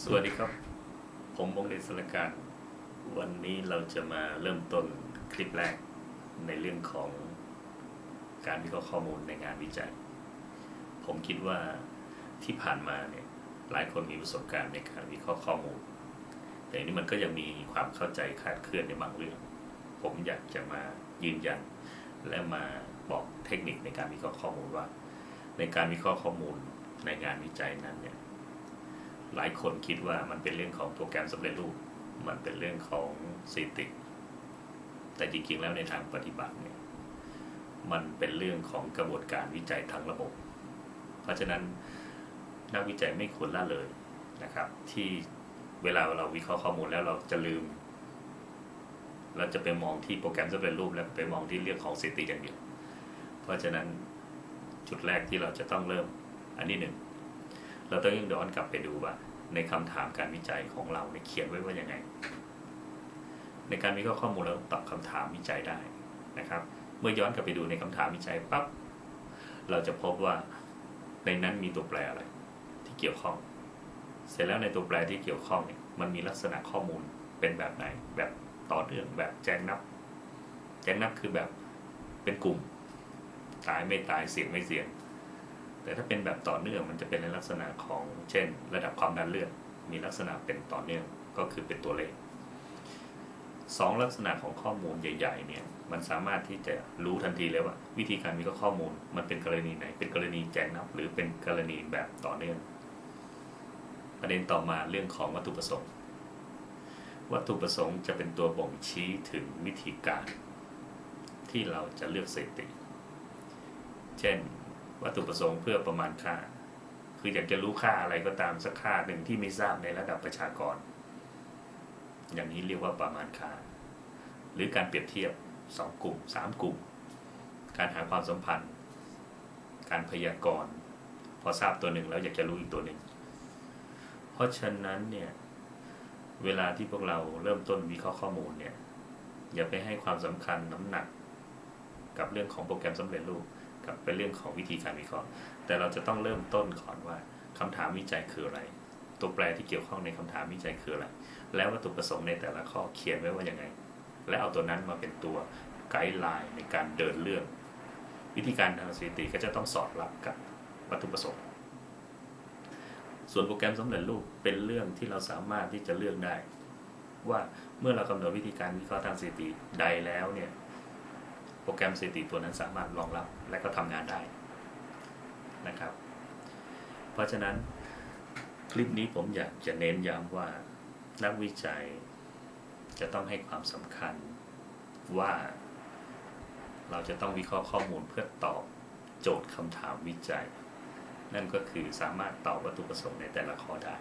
สวัสดีครับ ผมวงเดชสรการ วันนี้เราจะมาเริ่มต้นคลิปแรกในเรื่องของการวิเคราะห์ข้อมูลในงานวิจัย ผมคิดว่าที่ผ่านมาเนี่ยหลายคนมีประสบการณ์ในการวิเคราะห์ข้อมูล แต่อันนี้มันก็ยังมีความเข้าใจคลาดเคลื่อนในบางเรื่อง ผมอยากจะมายืนยัน และมาบอกเทคนิคในการวิเคราะห์ข้อมูลว่า ในการวิเคราะห์ข้อมูลในงานวิจัยนั้นเนี่ย หลายคนคิดว่ามันเป็นเรื่องของโปรแกรมสำเร็จรูป มันเป็นเรื่องของสถิติ แต่จริงๆแล้วในทางปฏิบัติเนี่ยมันเป็นเรื่องของกระบวนการวิจัยทางระบบ เพราะฉะนั้นนักวิจัยไม่ควรละเลยนะครับ ที่เวลาเราวิเคราะห์ข้อมูลแล้วเราจะลืม เราจะไปมองที่โปรแกรมสำเร็จรูปแล้วไปมองที่เรื่องของสถิติอย่างเดียว เพราะฉะนั้นจุดแรกที่เราจะต้องเริ่มอันที่หนึ่ง เราต้องย้อนกลับไปดูว่า ในคำถามการวิจัยของเราเนี่ยเขียนไว้ว่ายังไง ในการวิเคราะห์ข้อมูลเราตอบคำถามวิจัยได้นะครับ เมื่อย้อนกลับไปดูในคำถามวิจัยปั๊บเราจะพบว่าในนั้นมีตัวแปรอะไรที่เกี่ยวข้อง เสร็จแล้วในตัวแปรที่เกี่ยวข้องเนี่ยมันมีลักษณะข้อมูลเป็นแบบไหน แบบต่อเนื่องแบบแจ้งนับ แจ้งนับคือแบบเป็นกลุ่ม ตายไม่ตายเสียงไม่เสียง แต่ถ้าเป็นแบบต่อเนื่องมันจะเป็นในลักษณะของเช่น ระดับความดันเลือดมีลักษณะเป็นต่อเนื่องก็คือเป็นตัวเลขสองลักษณะของข้อมูลใหญ่ ๆ เนี่ยมันสามารถที่จะรู้ทันทีเลยว่า วิธีการวิเคราะห์ข้อมูลมันเป็นกรณีไหน เป็นกรณีแจ้งนับ หรือเป็นกรณีแบบต่อเนื่อง ประเด็นต่อมาเรื่องของวัตถุประสงค์ วัตถุประสงค์จะเป็นตัวบ่งชี้ถึงวิธีการ ที่เราจะเลือกสถิติ เช่น วัตถุประสงค์เพื่อประมาณค่า คืออยากจะรู้ค่าอะไรก็ตามสักค่าหนึ่งที่ไม่ทราบในระดับประชากร อย่างนี้เรียกว่าประมาณค่า หรือการเปรียบเทียบสองกลุ่มสามกลุ่ม การหาความสัมพันธ์ การพยากรณ์พอทราบตัวหนึ่งแล้วอยากจะรู้อีกตัวหนึ่ง เพราะฉะนั้นเนี่ยเวลาที่พวกเราเริ่มต้นวิเคราะห์ข้อมูลเนี่ยอย่าไปให้ความสำคัญน้ำหนัก กับเรื่องของโปรแกรมสำเร็จรูป กับเป็นเรื่องของวิธีการวิเคราะห์ แต่เราจะต้องเริ่มต้นก่อนว่าคำถามวิจัยคืออะไร ตัวแปรที่เกี่ยวข้องในคำถามวิจัยคืออะไร แล้ววัตถุประสงค์ในแต่ละข้อเขียนไว้ว่ายังไง และเอาตัวนั้นมาเป็นตัวไกด์ไลน์ในการเดินเรื่อง วิธีการทางสถิติก็จะต้องสอดรับกับวัตถุประสงค์ ส่วนโปรแกรมสำเร็จรูปเป็นเรื่องที่เราสามารถที่จะเลือกได้ ว่าเมื่อเรากำหนดวิธีการวิเคราะห์ทางสถิติใดแล้วเนี่ย โปรแกรมสถิติตัวนั้นสามารถรองรับและก็ทำงานได้นะครับ เพราะฉะนั้นคลิปนี้ผมอยากจะเน้นย้ำว่านักวิจัยจะต้องให้ความสำคัญว่าเราจะต้องวิเคราะห์ข้อมูลเพื่อตอบโจทย์คำถามวิจัย นั่นก็คือสามารถตอบวัตถุประสงค์ในแต่ละข้อได้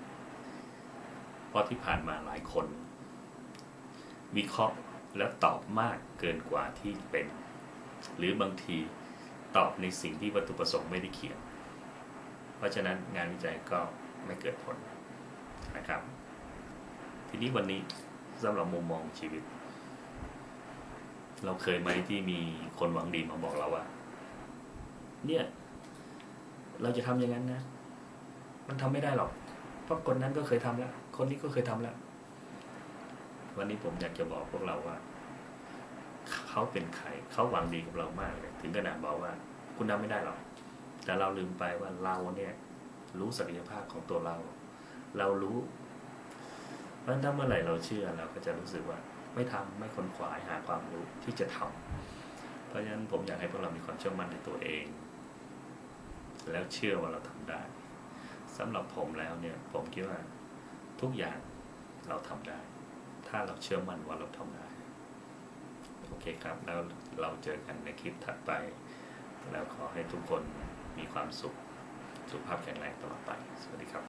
เพราะที่ผ่านมาหลายคน วิเคราะห์แล้วตอบมากเกินกว่าที่เป็น หรือบางทีตอบในสิ่งที่วัตถุประสงค์ไม่ได้เขียน เพราะฉะนั้นงานวิจัยก็ไม่เกิดผลนะครับ ทีนี้วันนี้สำหรับมุมมองชีวิต เราเคยไหมที่มีคนหวังดีมาบอกเราว่า เนี่ยเราจะทำอย่างนั้นนะ มันทำไม่ได้หรอก เพราะคนนั้นก็เคยทำแล้ว คนนี้ก็เคยทำแล้ว วันนี้ผมอยากจะบอกพวกเราว่า เขาเป็นใครเขาหวังดีกับเรามากเลยถึงขนาดบอกว่าคุณทำไม่ได้หรอกแต่เราลืมไปว่าเราเนี่ยรู้ศักยภาพของตัวเรา เรารู้เพราะฉะนั้นถ้าเมื่อไหร่เราเชื่อเราก็จะรู้สึกว่าไม่ทำไม่ค้นขวายหาความรู้ที่จะทำเพราะฉะนั้นผมอยากให้พวกเรามีความเชื่อมั่นในตัวเอง แล้วเชื่อว่าเราทำได้สำหรับผมแล้วเนี่ยผมคิดว่าทุกอย่างเราทำได้ ถ้าเราเชื่อมั่นว่าเราทำได้ เคครับ แล้วเราเจอกันในคลิปถัดไป แล้วขอให้ทุกคนมีความสุข สุขภาพแข็งแรงตลอดไป สวัสดีครับ